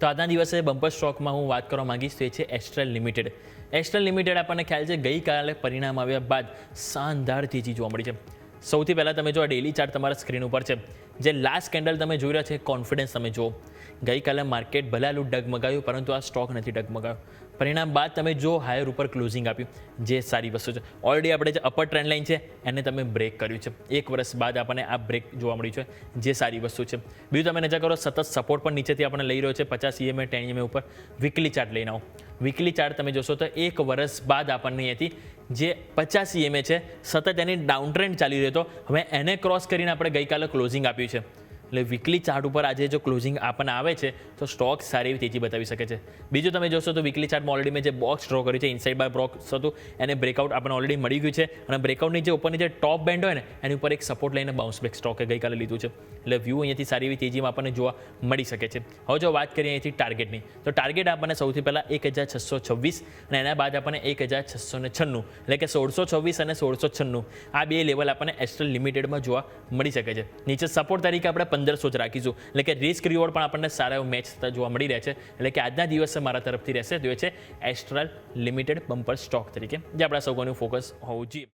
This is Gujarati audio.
તો આજના દિવસે બમ્પર સ્ટોકમાં હું વાત કરવા માંગીશ તો એ છે એસ્ટ્રલ લિમિટેડ એસ્ટ્રલ લિમિટેડ આપણને ખ્યાલ છે, ગઈકાલે પરિણામ આવ્યા બાદ શાનદાર તેજી જોવા મળી છે. સૌથી પહેલાં તમે જો આ ડેલી ચાર્ટ તમારા સ્ક્રીન ઉપર છે. જે લાસ્ટ કેન્ડલ તમે જોઈ રહ્યા છે કોન્ફિડન્સ તમે જુઓ. ગઈકાલે માર્કેટ ભલે આલું ડગમગાયું, પરંતુ આ સ્ટોક નથી ડગમગાયો. પરિણામ બાદ તમે જો હાયર ઉપર ક્લોઝિંગ આપ્યું, જે સારી વસ્તુ છે. ઓલરેડી આપણે જે અપર ટ્રેન્ડ લાઇન છે, એને તમે બ્રેક કર્યું છે. એક વર્ષ બાદ આપણને આ બ્રેક જોવા મળ્યું છે, જે સારી વસ્તુ છે. બીજું તમે નજર કરો, સતત સપોર્ટ પણ નીચેથી આપણને લઈ રહ્યો છે, પચાસ ઈએમએ ટેન ઈએમએ ઉપર વીકલી ચાર્ટ લઈને આવો. વીકલી ચાર્ટ તમે જોશો તો એક વર્ષ બાદ આપણને અહીંયાથી જે પચાસ ઈએમએ છે, સતત એની ડાઉન ટ્રેન્ડ ચાલી રહ્યો હતો હવે એને ક્રોસ કરીને આપણે ગઈકાલે ક્લોઝિંગ આપ્યું છે. એટલે વીકલી ચાર્ટ ઉપર આજે જો ક્લોઝિંગ આપણને આવે છે, તો સ્ટોક સારી એવી તેજી બતાવી શકે છે. બીજું તમે જોશો તો વીકલી ચાર્ટમાં ઓલરેડી મેં જે બોક્સ ડ્રો કર્યું છે ઇનસાઇડ બાય બ્રોક્સ હતું, એને બ્રેકઆઉટ આપણને ઓલરેડી મળી ગયું છે અને બ્રેકઆઉટની જે ઉપરની જે ટોપ બેન્ડ હોય ને, એની ઉપર એક સપોર્ટ લઈને બાઉન્સ બેક સ્ટોકે ગઈકાલે લીધું છે. એટલે વ્યૂ અહીંયાથી સારી એવી તેજીમાં આપણને જોવા મળી શકે છે. હવે જો વાત કરીએ અહીંથી ટાર્ગેટની તો ટાર્ગેટ આપણને સૌથી પહેલાં એક હજાર છસો છવ્વીસ અને એના બાદ આપણને એક હજાર છસો ને છન્નું, એટલે કે સોળસો છવ્વીસ અને સોળસો છન્નું. આ બે લેવલ આપણને એસ્ટ્રલ લિમિટેડમાં જોવા મળી શકે છે. નીચે સપોર્ટ તરીકે આપણે પંદરસો જ રાખીશું. એટલે કે રિસ્ક રિવોર્ડ પણ આપણને સારા એવો મેચ થતા જોવા મળી રહે છે. એટલે કે આજના દિવસે મારા તરફથી રહેશે. તો છે એસ્ટ્રલ લિમિટેડ બમ્પર સ્ટોક તરીકે, જે આપણા સૌનું ફોકસ હોવું જોઈએ.